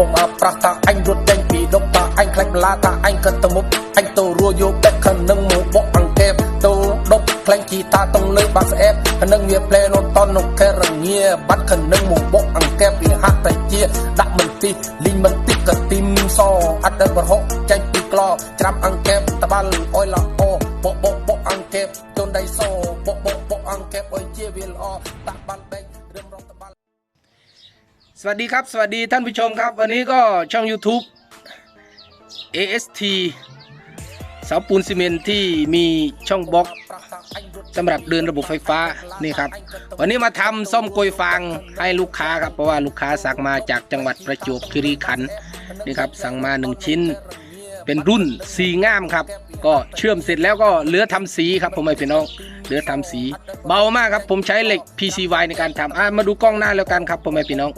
ពុំអើប្រាស់ថាអញរត់ចេញពីដុកតាអញខ្លាចបន្លាថាអញកិនទៅមុខអញទៅរួយកបែកខនឹងមកបកអង្កេបទៅដុកខ្លាញ់ជីតាតុងលើបាក់ស្អែបនឹងវាផ្លែនោះតននោះកែរងាបាត់ខនឹងមកបកអង្កេបវាហាត់តែជាដាក់មិនទីលីងមិនទីកទីមសអត់ទៅប្រហុកចេញពីក្លោច្រាំអង្កេបតបាល់អុយល្អបកបកបកអង្កេបជូនដៃសបកបកបកអង្កេបអុយជាវាល្អដាក់បាល់បែករៀមរំតបាល់ สวัสดีครับ สวัสดีท่านผู้ชมครับ วันนี้ก็ช่อง YouTube AST เสาปูนซีเมนที่มีช่องบล็อกสำหรับเดินระบบไฟฟ้านี่ครับ วันนี้มาทำซ่อมโกยฟางให้ลูกค้าครับเพราะว่าลูกค้าสั่งมาจากจังหวัดประจวบคีรีขันธ์นี่ครับสั่งมาหนึ่งชิ้น เป็นรุ่นสีงามครับ ก็เชื่อมเสร็จแล้วก็เหลือทำสีครับผมไม่พี่น้องเหลือทำสี เบามากครับ ผมใช้เหล็ก PCY ในการทำอะมาดูกล้องหน้าแล้วกันครับผมไม่พี่น้อง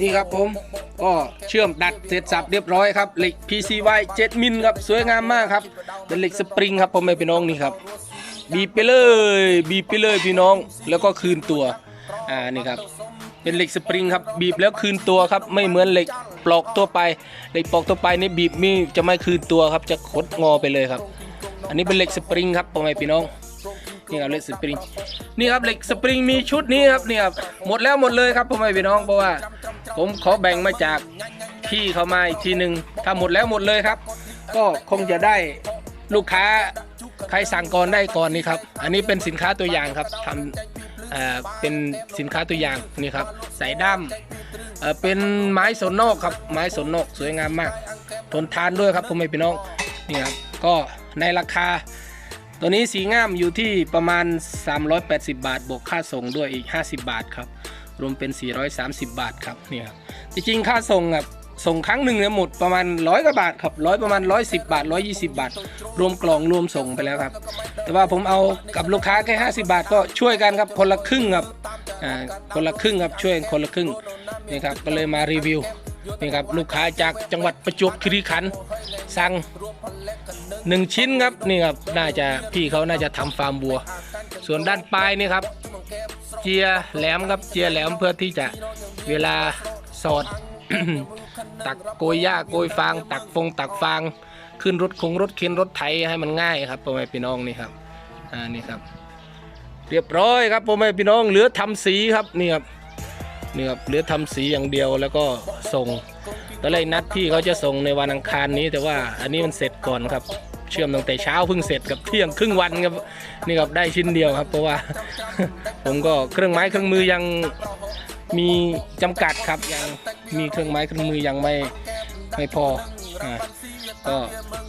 นี่ครับผมก็เชื่อมดัดเสร็จสับเรียบร้อยครับเหล็ก PCY 7มิลครับสวยงามมากครับเป็นเหล็กสปริงครับผมไม่พี่น้องนี่ครับบีบไปเลยบีบไปเลยพี่น้องแล้วก็คืนตัวอ่านี่ครับเป็นเหล็กสปริงครับบีบแล้วคืนตัวครับไม่เหมือนเหล็ก ปลอกตัวไปเหล็กปลอกตัวไปนี่บีบมีจะไม่คืนตัวครับจะคดงอไปเลยครับ อันนี้เป็นเหล็กสปริงครับพ่อแม่พี่น้องนี่ครับเหล็กสปริงนี่ครับเหล็กสปริงมีชุดนี้ครับนี่ครับหมดแล้วหมดเลยครับพ่อแม่พี่น้องเพราะว่า ผมขอแบ่งมาจากพี่เขามาอีกทีหนึ่งถ้าหมดแล้วหมดเลยครับ ก็คงจะได้ลูกค้าใครสั่งก่อนได้ก่อนนี่ครับ อันนี้เป็นสินค้าตัวอย่างครับทำเอ่อเป็นสินค้าตัวอย่างนี่ครับ ใส่ด้าม เป็นไม้สนนอกครับ ไม้สนนอกสวยงามมาก ทนทานด้วยครับพ่อแม่พี่น้องนี่ครับก็ในราคา ตัวนี้สีงามอยู่ที่ประมาณ 380 บาท บวกค่าส่งด้วยอีก 50 บาทครับ รวมเป็น 430 บาทครับนี่ครับจริงๆค่าส่งอะส่งครั้งหนึ่งเนี่ยหมดประมาณร้อยกว่าบาทครับร้อยประมาณ 110 บาท 120 บาท รวมกล่องรวมส่งไปแล้วครับ แต่ว่าผมเอากับลูกค้าแค่ 50 บาทก็ช่วยกันครับคนละครึ่งครับ คนละครึ่งครับช่วยคนละครึ่งนี่ครับก็เลยมารีวิวนี่ครับลูกค้าจากจังหวัดประจวบคีรีขันธ์สั่งหนึ่งชิ้นครับนี่ครับน่าจะพี่เขาน่าจะทำฟาร์มบัว ส่วนด้านปลายนี่ครับ เจียแหลมครับเจียแหลมเพื่อที่จะเวลาสอด ตักโกยหญ้าโกยฟาง ตักฟงตักฟาง ขึ้นรถคงรถเข็นรถไถให้มันง่ายครับพ่อแม่พี่น้องนี่ครับอ่านี่ครับ เรียบร้อยครับพ่อแม่พี่น้องเหลือทำสีครับนี่ครับนี่ครับเหลือทำสีอย่างเดียวแล้วก็ส่งตอนแรกนัดพี่เขาจะส่งในวันอังคารนี้ แต่ว่าอันนี้มันเสร็จก่อนครับ เชื่อมตั้งแต่เช้าเพิ่งเสร็จกับเที่ยงครึ่งวันครับนี่ครับได้ชิ้นเดียวครับ เพราะว่า ผมก็เครื่องไม้เครื่องมือยังมีจำกัดครับยังมีเครื่องไม้เครื่องมือยังไม่ไม่พออ่าก็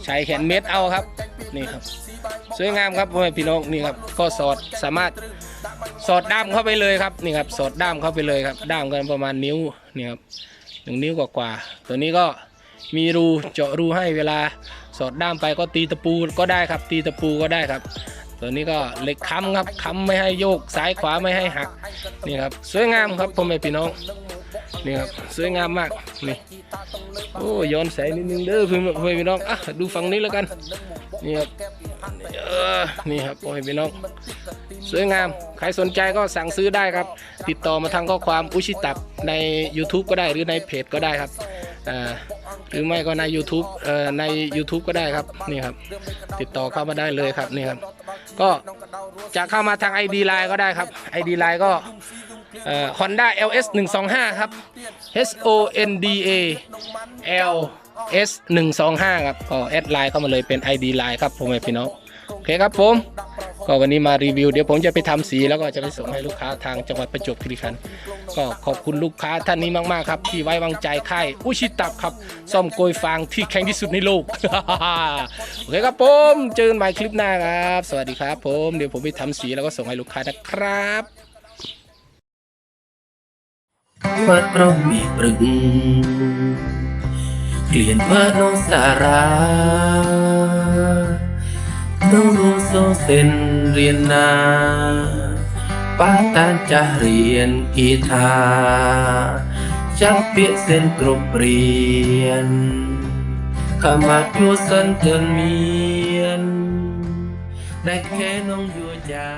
ใช้แขนเม็ดเอาครับ นี่ครับ สวยงามครับพ่อแม่พี่น้องนี่ครับก็สอดสามารถสอดด้ามเข้าไปเลยครับนี่ครับสอดด้ามเข้าไปเลยครับ ด้ามกันประมาณนิ้วนี่ครับหนึ่งนิ้วกว่าๆตัวนี้ก็มีรูเจาะรูให้เวลาสอดด้ามไปก็ตีตะปูก็ได้ครับ ตีตะปูก็ได้ครับ ตัวนี้ก็เหล็กค้ำครับค้ำไม่ให้โยกซ้ายขวาไม่ให้หักนี่ครับสวยงามครับพ่อแม่พี่น้องนี่ครับสวยงามมากนี่โอ้ย้อนแสงนิดนึงเด้อพ่อแม่พี่น้องอะดูฝั่งนี้แล้วกันนี่ครับ ออนี่ครับพ่อแม่พี่น้องสวยงาม ใครสนใจก็สั่งซื้อได้ครับ ติดต่อมาทางข้อความอุชิตับใน YouTube ก็ได้หรือในเพจก็ได้ครับหรือไม่ก็ใน YouTube เอ่อใน YouTube ก็ได้ครับนี่ครับ ติดต่อเข้ามาได้เลยครับนี่ครับ ก็จะเข้ามาทาง ID Line ก็ได้ครับ ID Line ก็เอ่อ Honda LS 125ครับ H O N D A L S 125ครับก็แอดไลน์เข้ามาเลยเป็น ID Line ครับผมพี่น้อง โอเคครับผม ก็วันนี้มารีวิว เดี๋ยวผมจะไปทำสีแล้วก็จะไปส่งให้ลูกค้าทางจังหวัดประจวบคีรีขันธ์ก็ขอบคุณลูกค้าท่านนี้มากๆครับ ที่ไว้วางใจค่ายอุชิตับครับซ่อมโกยฟางที่แข็งที่สุดในโลก โอเคครับผมเจอกันใหม่คลิปหน้าครับ สวัสดีครับ ผมเดี๋ยวผมไปทำสีแล้วก็ส่งให้ลูกค้านะครับวัดเรามีปรึงเกลียนว่าน้องสารา ต้องรู้โซเซนเรียนนาป้าตานจะเรียนกีตาจังเปียเส้นกรบเรียนขมาดูสันเกินเมียน ได้แค่น้องอยู่จา